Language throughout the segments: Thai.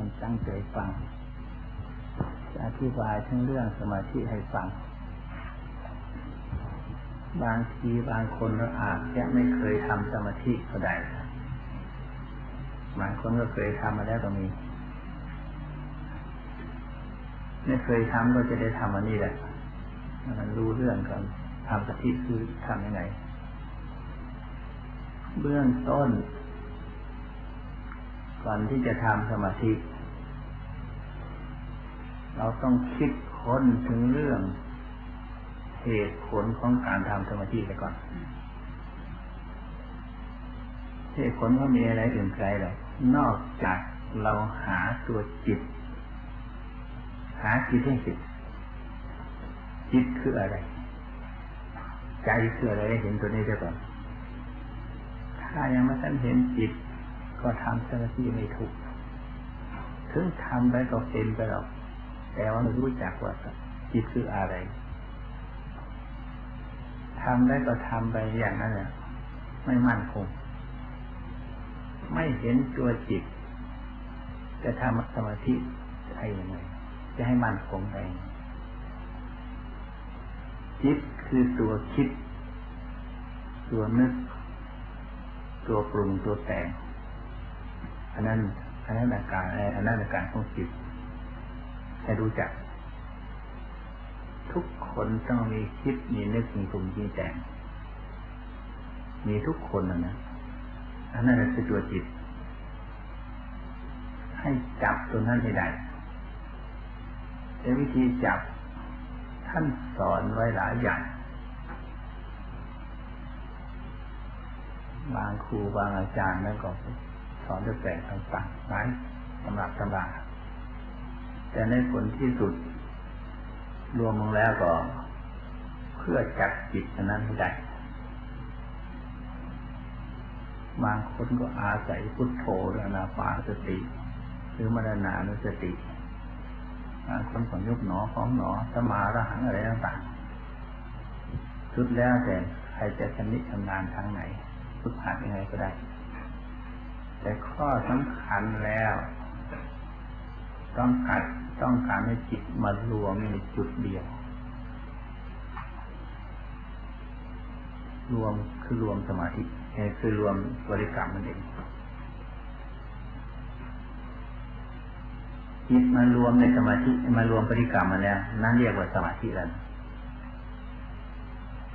กันตั้งใจฟังจะอธิบายทั้งเรื่องสมาธิให้ฟัง บางทีบางคนเราอาจจะไม่เคยทำสมาธิก็ได้บางคนก็เคยทำมาแล้วก็มี ไม่เคยทำก็จะได้ทำอันนี้แหละ มันรู้เรื่องกันทำสมาธิคือทำยังไง เบื้องต้น ก่อนที่จะทำสมาธิ เราต้องคิดค้นถึงเรื่องเหตุผลของการทำสมาธิไปก่อน เหตุผลว่ามีอะไรอื่นไกลเลยนอกจากเราหาตัวจิต หาจิตให้จิตจิตคืออะไร ใจคืออะไรเห็นตัวนี้ได้ก่อนถ้ายังไม่ทันเห็นจิต ก็ทำสมาธิไม่ถูก ถึงทำไปก็เป็นไปหรอก แต่ว่าไม่รู้จักว่าจิตคืออะไรทำได้ก็ทำไปอย่างนั้นแหละไม่มั่นคง ไม่เห็นตัวจิต จะทำสมาธิให้ยังไงจะให้มั่นคงไงจิตคือตัวคิด ตัวนึก ตัวปรุงตัวแต่ง อันนั้นอันนั้นอาการอันนั้นอาการของจิตให้รู้จัก ทุกคนต้องมีคิดมีนึกมีปรุงมีแต่ง มีทุกคนนะนะอันนั้นคือตัวจิต ให้จับตัวนั้นให้ได้แต่วิธีจับท่านสอนไว้หลายอย่าง บางครูบางอาจารย์แล้วก็ อนด้วยแต่ต่างๆหลายสำหรับตำราแต่ในผลที่สุด รวมลงแล้วก็เพื่อจับจิตนั้นให้ได้บางคนก็อาศัยพุทโธหรือนาปาสติ หรือมรณานุสติบางคนก็ยกหนอของหนอสมาระหังอะไรต่างๆสุดแล้วแต่ใครจะชำนิชำนาญทางไหนฝึกหัดยังไงก็ได้ แต่ข้อสำคัญแล้ว ต้องกัดต้องการให้จิตมารวมในจุดเดียว รวมคือรวมสมาธิคือรวมบริกรรมมันเองจิตมารวมในสมาธิมารวมบริกรรมมาแล้วนั่นเรียกว่าสมาธิแล้ว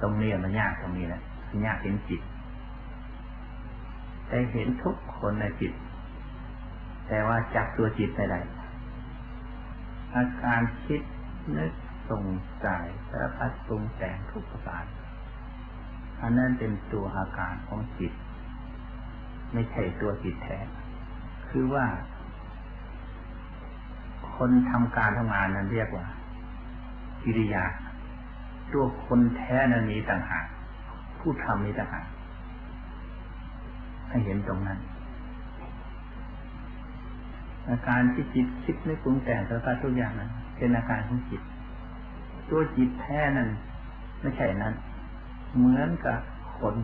ตรงนี้มันยากตรงนี้แหละยากเห็นจิต แต่เห็นทุกคนในจิต แต่ว่าจับตัวจิตไม่ได้อาการคิดนึกสงสัยสารพัดปรุงแต่งทุกประการอันนั้นเป็นตัวอาการของจิต ไม่ใช่ตัวจิตแท้ คือว่า คนทำการทำงานนั้นเรียกว่า กิริยา ตัวคนแท้นั้นมีต่างหาก ผู้ทำมีต่างหาก ให้เห็นตรงนั้นอาการที่จิตคิดไม่ปรุงแต่งสารพัดทุกอย่างนั้นเป็นอาการของจิต ตัวจิตแท้นั้นไม่ใช่นั้น เหมือนกับคน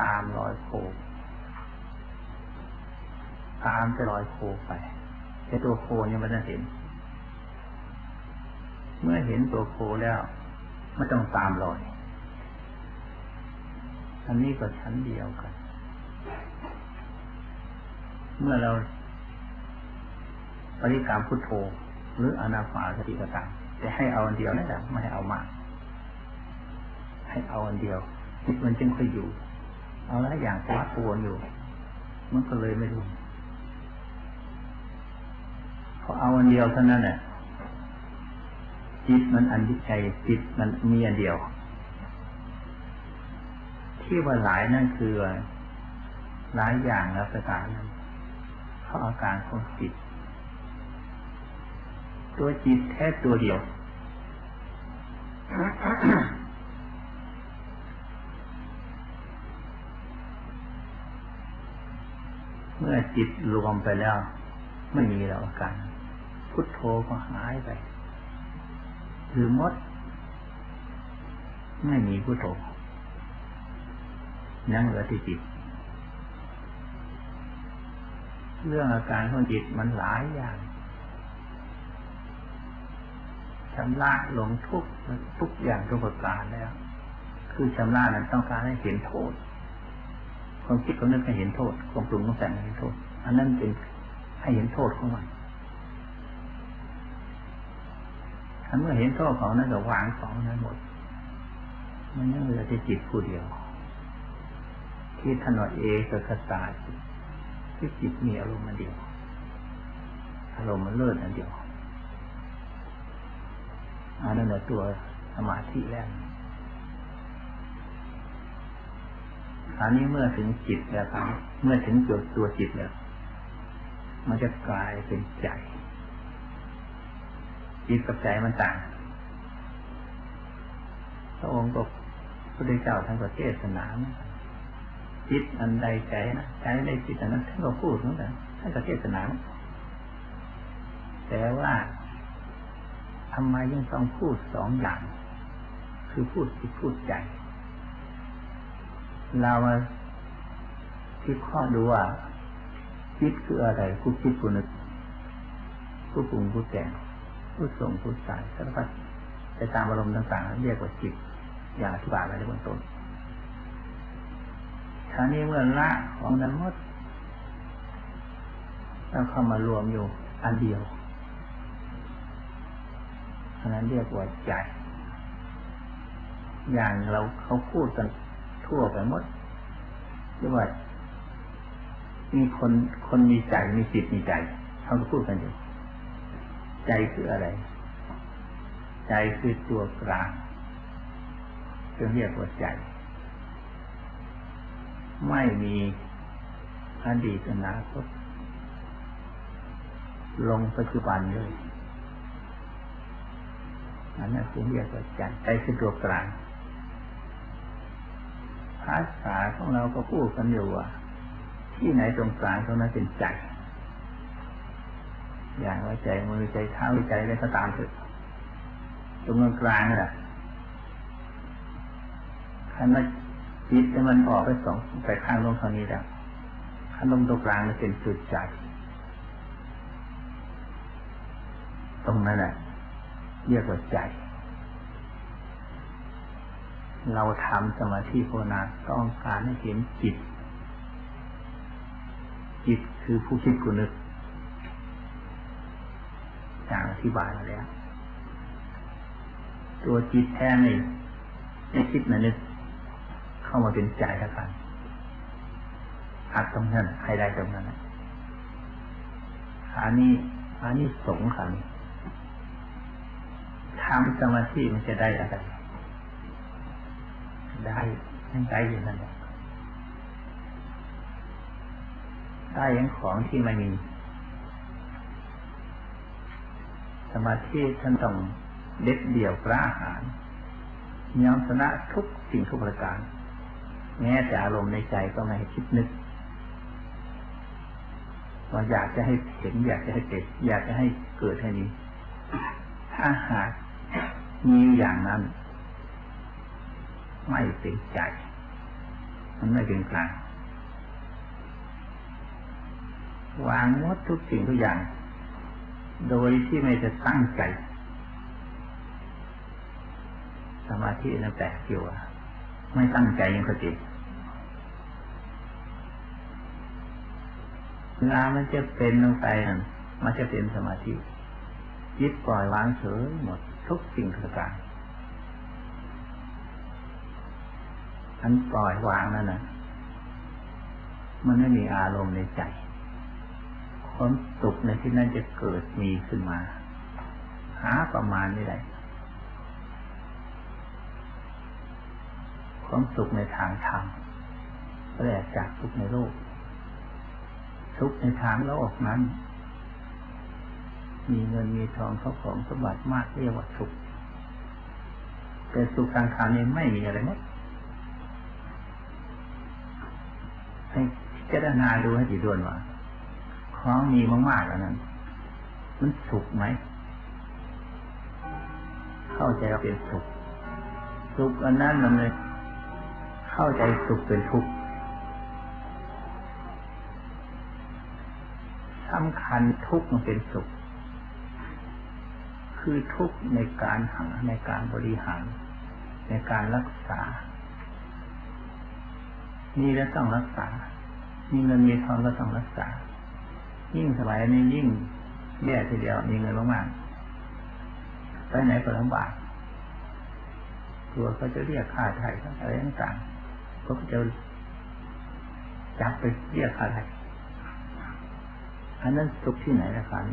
ตามรอยโคตามจะรอยโคไปแต่ตัวโคยังไม่ได้เห็น เมื่อเห็นตัวโคแล้วไม่ต้องตามรอยอันนี้ก็ชั้นเดียวกัน เมื่อเราบริกรรมพุทโธหรืออนาปาสติก็ตามแต่ให้เอาอันเดียวนั่นแหละไม่ให้เอามาก ให้เอาอันเดียวจิตมันจึงค่อยอยู่ เอาหลายอย่างปะปวนอยู่ มันก็เลยไม่รู้พอเอาอันเดียวเท่านั้นแหละจิตมันอันวิจัยจิตมันมีอันเดียว ที่ว่าหลายนั่นคือหลายอย่างแล้วประการนั้น ราะอาการของจิต ตัวจิตแค่ตัวเดียว เมื่อจิตรวมไปแล้ว ไม่มีแล้วอาการ พุทโธก็หายไป หรือมด ไม่มีพุทโธยังเหลือที่จิต เรื่องอาการของจิตมันหลายอย่างชำระหลงทุกทุกอย่างทุกประการแล้ว คือชำระนั้นต้องการให้เห็นโทษความคิดความนึกให้เห็นโทษความปรุงต้องแต่งให้เห็นโทษ อันนั้นเป็นให้เห็นโทษของมันถ้าเมื่อเห็นโทษของนั้นก็วางของนั้นหมด มันยังเหลือแต่จิตผู้เดียว ที่ถนอดเอกกตาจิต ที่จิตมีอารมณ์มันเดียว อารมณ์มันเลิศอันเดียวอันนั้นแหละตัวสมาธิแล้วอันนี้เมื่อถึงจิตแล้วครับเมื่อถึงจุดตัวจิตแล้ว มันจะกลายเป็นใจ จิตกับใจมันต่าง พระองค์ก็พระเจ้าท่านก็เทศนา จิตอันใดใจนะใจใดจิตอันนั้นท่านก็พูดเหมือนกันท่านก็เทศนาแต่ว่าทำไมยังต้องพูดสองอย่าง คือพูดจิตพูดใจเรามาคิดข้อดูว่าคิดคืออะไรผู้คิดผู้นึกผู้ปรุงผู้แต่งผู้ส่งผู้สายสารพัดไปตามอารมณ์ต่างๆเรียกว่าจิตอย่างอธิบายไว้ในเบื้องต้น คราวนี้เมื่อละของนั้นหมดแล้วเข้ามารวมอยู่ อันเดียวอันนั้นเรียกว่าใจ อย่างเราเขาพูดกันทั่วไปหมดเรียกว่ามีคนคนมีใจมีจิตมีใจเขาพูดกันอยู่ ใจคืออะไร ใจคือตัวกลางจะเรียกว่าใจ ไม่มีอดีตอนาคตลงปัจจุบันเลยอันนั้นคือเรียกว่าใจใจคือตัวกกลางภาษาของเราก็พูดกันอยู่ว่าที่ไหนตรงกลางตรงนั้นเป็นใจ อย่างว่าใจมือใจเท้าใจอะไรก็ตามเถอะตรงกลางนี่แหละคันว่า จิตมันออกไปสองไปข้างลงเท่านี้แล้วคันลงตรงกลางมันเป็นจุดใจ ตรงนั้นแหละเรียกว่าใจ เราทำสมาธิภาวนาต้องการให้เห็นจิต จิตคือผู้คิดผู้นึกอย่างอธิบายมาแล้ว ตัวจิตแท้นี่ไม่คิดนะนึก เข้ามาเป็นใจแล้วกันหักตรงนั้นให้ได้ตรงนั้นอันนี้อันนี้สงขันทำสมาธิมันจะได้อะไร ได้ยังได้อยู่นั่นแหละได้ยังของที่ไม่มี สมาธิท่านต้องเด็ดเดี่ยวกล้าหาญยอมชนะทุกสิ่งทุกประการ แม้แต่อารมณ์ในใจก็ไม่ให้คิดนึกว่าอยากจะให้เห็นอยากจะให้เกิดอยากจะให้เกิดให้นี้ถ้าหากมีอย่างนั้น ไม่เป็นใจ มันไม่เป็นกลางวางหมดทุกสิ่งทุกอย่าง โดยที่ไม่จะตั้งใจ สมาธินั่นแปลกอยู่ ไม่ตั้งใจยังก็จิเวลามันจะเป็นลงไปมันจะเป็นสมาธิจิตปล่อยวางเฉยหมดทุกสิ่งทุกอย่างอันปล่อยวางนั่นนะมันไม่มีอารมณ์ในใจความสุขในที่นั้นจะเกิดมีขึ้นมา หาประมาณนี้ได้ ความสุขในทางธรรมแปลกจากทุกในโลก ทุกในทางโลกนั้น มีเงินมีทองเขาของสมบัติมากเรียกว่าสุขแต่สุขทางธรรมนี่ไม่มีอะไรหมดให้พิจารณาดูให้ดีด้วยว่าของมีมากๆแล้วนั้น มันสุขไหม เข้าใจว่าเป็นสุขสุขอันนั้นมันเลย เข้าใจสุขเป็นทุกข์สำคัญทุกข์มันเป็นสุข คือทุกข์ในการหาในการบริหาร ในการรักษา นี่แล้วต้องรักษา มีเงินมีทองก็ต้องรักษา ยิ่งสมัยนี้ยิ่งแย่ทีเดียวมีเงินมากๆไปไหนก็ลำบากกลัวเขาจะเรียกค่าไถ่อะไรต่างๆ ก็จะจับไปเรียกค่าไถ่อันนั้นสุขที่ไหนละครับ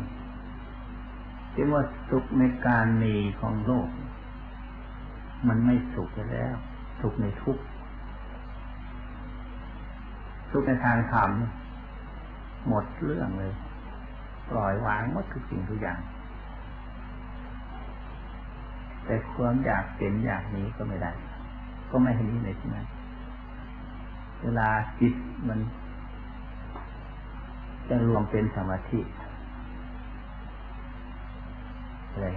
เรียกว่าสุขในการมีของโลก มันไม่สุขแล้ว สุขในทุกข์สุขในทางธรรมหมดเรื่องเลย ปล่อยวางหมดทุกสิ่งทุกอย่าง แต่ความอยากเป็นอยากนี้ก็ไม่ได้ ก็ไม่เห็นนี้เลยที่นั้น เวลาจิตมันจะรวมเป็นสมาธิเลย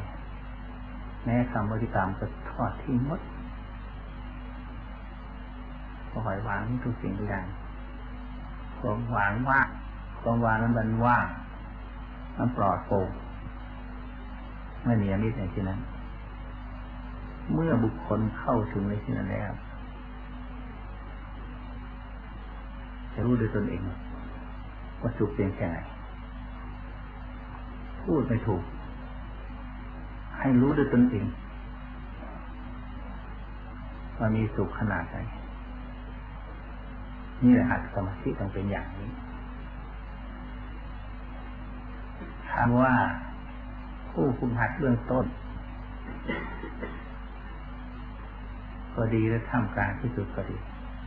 แม้คำบริกรรมก็ทอดทิ้งหมดปล่อยวางทุกสิ่งทุกอย่างความวางว่างความวางนั้นมันว่างมันปลอดโปร่งไม่มีอนิจในที่นั้น เมื่อบุคคลเข้าถึงในที่นั้นแล้ว รู้ด้วยตนเองว่าสุขเป็นแค่ไหนพูดไม่ถูก ให้รู้ด้วยตนเองว่ามีสุขขนาดไหนนี่แหละหัดสมาธิต้องเป็นอย่างนี้ถามว่าผู้คุมหัดเบื้องต้น ก็ดีและท่ามกางที่สุดก็ดี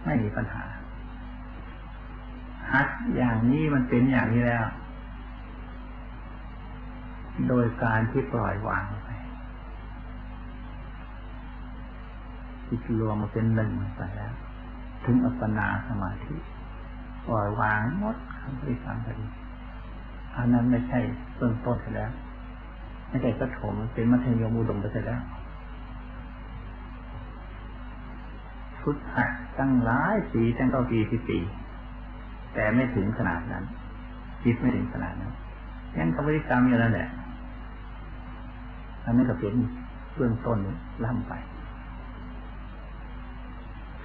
ไม่มีปัญหา หัดอย่างนี้มันเป็นอย่างนี้แล้ว โดยการที่ปล่อยวางไปจิตรวมมาเป็นหนึ่งไปแล้ว ถึงอัปปนาสมาธิปล่อยวางหมดคำที่สามพอดีอันนั้นไม่ใช่เบื้องต้นไปแล้วไม่ใช่กระถมเป็นมัธยมอุดมไปแล้วชุดหัดตั้งหลายปีตั้งเก้าปีที่ปี แต่ไม่ถึงขนาดนั้นจิตไม่ถึงขนาดนั้นยังกบริกรรมอยู่แล้วแหละอันนี้ก็เป็นเบื้องต้นล่ำไป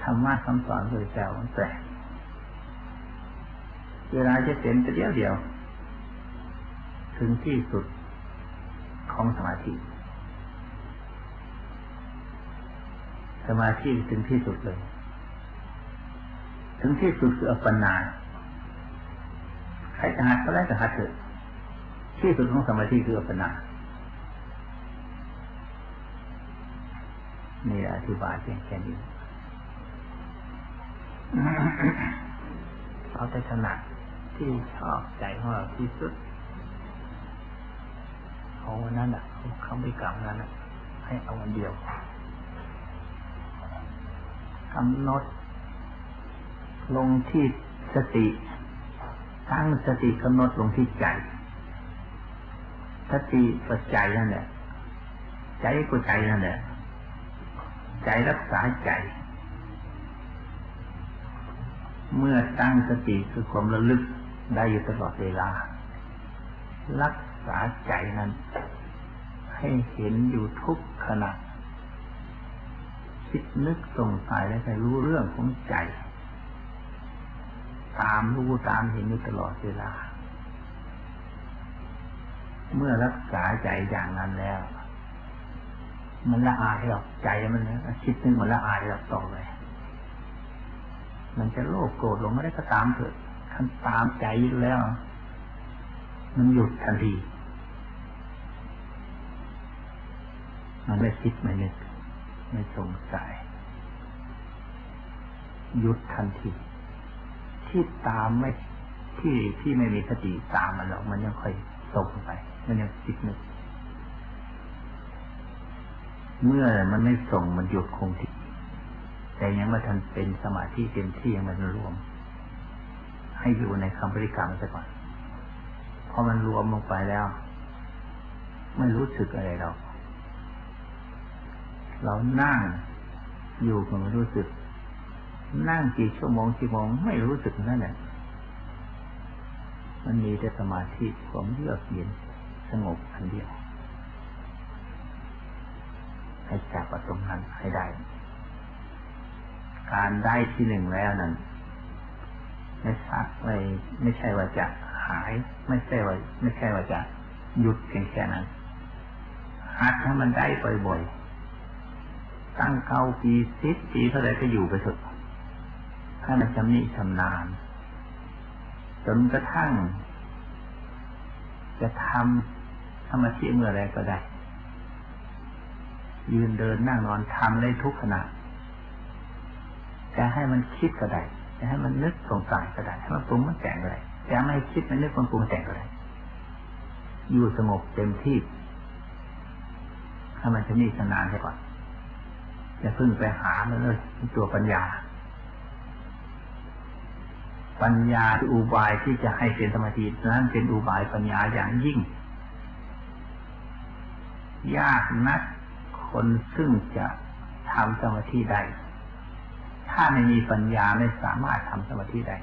ธรรมะคำสอนพระเจ้ามันแปลกเวลาจะเป็นแต่เดียวเดียว ถึงที่สุดของสมาธิ สมาธิถึงที่สุดเลย ถึงที่สุดคืออัปปนา รจะหัดก็ได้ก็หัดเถอะที่สุดของสมาธิคืออัปปนานี่อธิบายเพียงแค่นี้เอาแต่ถนัดที่ชอบใจของเราที่สุดเอาวันนั้นอะคำวิกรรมนั้นอะ ให้เอาวันเดียวกำหนดลงที่สติ ตั้งสติกำหนดลงที่ใจสติกับใจนั่นแหละใจก็ใจนั่นแหละใจรักษาใจ เมื่อตั้งสติคือความระลึกได้อยู่ตลอดเวลา รักษาใจนั้น ให้เห็นอยู่ทุกขณะคิดนึกสงสัยและให้รู้เรื่องของใจ ตามรู้ตามเห็นอยู่ตลอดเวลา เมื่อรักษาใจอย่างนั้นแล้ว มันละอายหรอกใจมันคิดนึกมันละอายหรอกต่อไปมันจะโลภโกรธลงไม่ได้ก็ตามเถอะทันตามใจยู่แล้ว มันหยุดทันทีมันไม่คิดไม่นึก ไม่สงสัยหยุดทันที ที่ตามไม่ที่ที่ไม่มีสติตามมันหรอกมันยังค่อยส่งไป มันยังคิดนึกเมื่อมันไม่ส่งมันหยุดคงที่แต่ยังไม่ทันเป็นสมาธิเต็มที่ยังมันรวม ให้อยู่ในคำบริกรรมซะก่อนพอมันรวมลงไปแล้วไม่รู้สึกอะไรหรอกเรานั่งอยู่ก็ไม่รู้สึก นั่งกี่ชั่วโมงกี่โมงไม่รู้สึกนั่นแหละ มันมีแต่สมาธิความเยือกเย็นสงบอันเดียว ให้จับตรงนั้นให้ได้ การได้ที่หนึ่งแล้วนั้นไม่สักไม่ไม่ใช่ว่าจะหาย ไม่ใช่ว่า ไม่ใช่ว่าจะหยุดเพียงแค่นั้นหัดให้มันได้บ่อยๆตั้งเก้าปีสิบปีเท่าไรก็อยู่ไปเถอะ ให้มันจำนิชำนาญจนกระทั่ง จะทำสมาธิเมื่อไรก็ได้ ยืนเดินนั่งนอนทำได้ทุกขณะจะให้มันคิดก็ได้จะให้มันนึกสงสัยก็ได้ให้มันปรุงมันแต่งก็ได้จะไม่คิดมันนึกมันปรุงแต่งก็ได้อยู่สงบเต็มที่ถ้มันจะนี่ชนานไปก่อนจะพึ่งไปหามันเลยตัวปัญญา ปัญญาคืออุบายที่จะให้เป็นสมาธินั้นเป็นอุบายปัญญาอย่างยิ่ง ยากนักคนซึ่งจะทำสมาธิได้ถ้าไม่มีปัญญาไม่สามารถทำสมาธิได้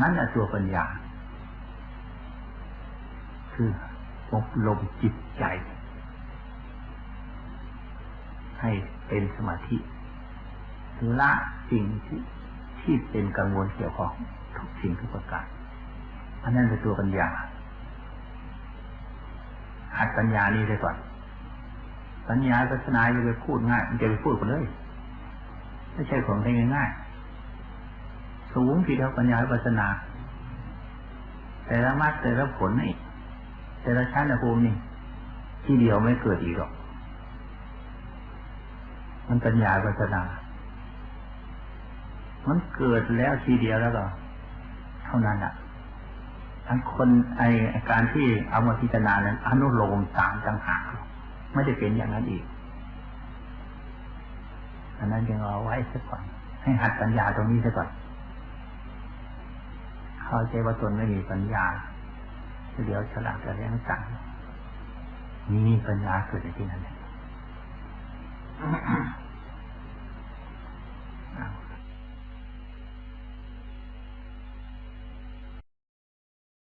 นั่นแหละตัวปัญญา คืออบรมจิตใจ ให้เป็นสมาธิละสิ่งที่ ที่เป็นกังวลเกี่ยวของทุกสิ่งทุกประการอันนั้นเป็นตัวปัญญาหัดปัญญานี้เลยก่อน ปัญญาศาสนาจะไปพูดง่ายมันจะไปพูดกันเลย ไม่ใช่ของได้ง่ายๆสูงทีเดียวปัญญาศาสนา แต่ละมัดแต่ละผลนี่แต่ละชั้นละภูมินี่ที่เดียวไม่เกิดอีกหรอก มันปัญญาศาสนา มันเกิดแล้วทีเดียวแล้วก็ เท่านั้นอะทั้งคนไอการที่เอามาพิจารณานั้นอนุโลมตามต่างหาไม่จะเป็นอย่างนั้นอีก อันนั้นยังเอาไว้สักก่อน ให้หัดปัญญาตรงนี้สักก่อน เข้าใจว่าตนไม่มีปัญญาเดี๋ยวฉลาดจะเลี้ยงสั่งมีปัญญาเกิดในที่นั้นเย